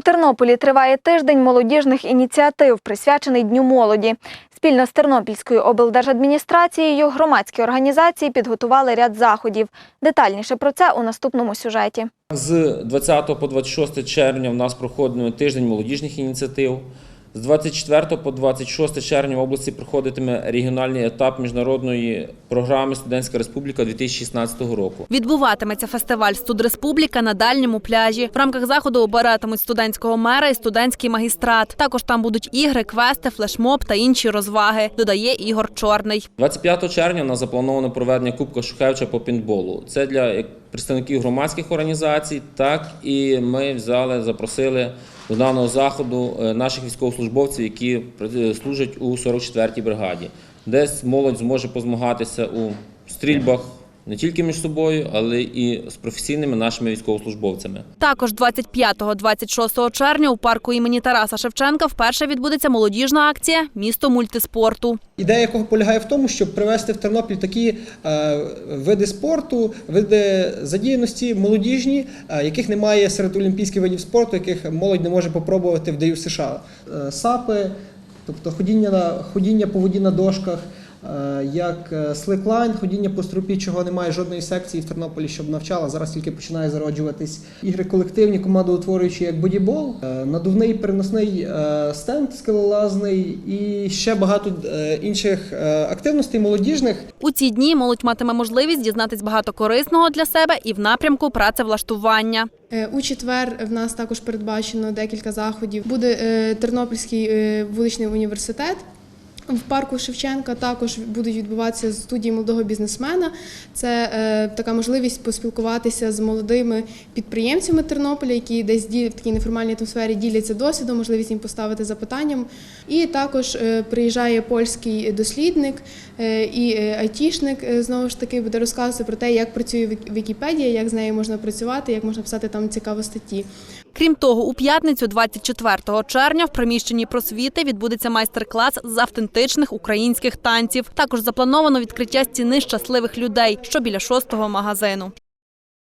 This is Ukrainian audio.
Тернополі триває тиждень молодіжних ініціатив, присвячений Дню молоді. Спільно з Тернопільською облдержадміністрацією громадські організації підготували ряд заходів. Детальніше про це у наступному сюжеті. З 20 по 26 червня у нас проходить тиждень молодіжних ініціатив. З 24 по 26 червня в області проходитиме регіональний етап міжнародної програми Студентська Республіка 2016 року. Відбуватиметься фестиваль Студреспубліка на дальньому пляжі. В рамках заходу обиратимуть студентського мера і студентський магістрат. Також там будуть ігри, квести, флешмоб та інші розваги. Додає Ігор Чорний. 25 червня у нас заплановано проведення Кубка Шухевича по пінболу. Це для представників громадських організацій, так і ми взяли, запросили до даного заходу е, наших військовослужбовців, які е, служать у 44-й бригаді. Десь молодь зможе позмагатися у стрільбах не тільки між собою, але і з професійними нашими військовослужбовцями. Також 25-26 червня у парку імені Тараса Шевченка вперше відбудеться молодіжна акція Місто мультиспорту. Ідея якого полягає в тому, щоб привести в Тернопіль такі е, види спорту, види задіяності молодіжні, е, яких немає серед олімпійських видів спорту, яких молодь не може попробувати в ДЮ США. Е, сапи, тобто ходіння, на, ходіння по воді на дошках, як е, слеклайн, ходіння по струпі, чого немає жодної секції в Тернополі, щоб навчала. Зараз тільки починає зароджуватись. Ігри колективні, командоутворюючі, як бодібол, е, надувний переносний е, стенд скелелазний і ще багато інших активностей молодіжних. У ці дні молодь матиме можливість дізнатись багато корисного для себе і в напрямку працевлаштування. У четвер в нас також передбачено декілька заходів. Буде Тернопільський вуличний університет. В парку Шевченка також будуть відбуватися студії молодого бізнесмена. Це е, така можливість поспілкуватися з молодими підприємцями Тернополя, які десь ді- в такій неформальній атмосфері діляться досвідом, можливість їм поставити запитанням. І також е, приїжджає польський дослідник е, і е, айтішник е, знову ж таки буде розказувати про те, як працює Вікіпедія, як з нею можна працювати, як можна писати там цікаві статті. Крім того, у п'ятницю, 24 червня, в приміщенні просвіти відбудеться майстер-клас з автентичних українських танців. Також заплановано відкриття стіни щасливих людей, що біля шостого магазину.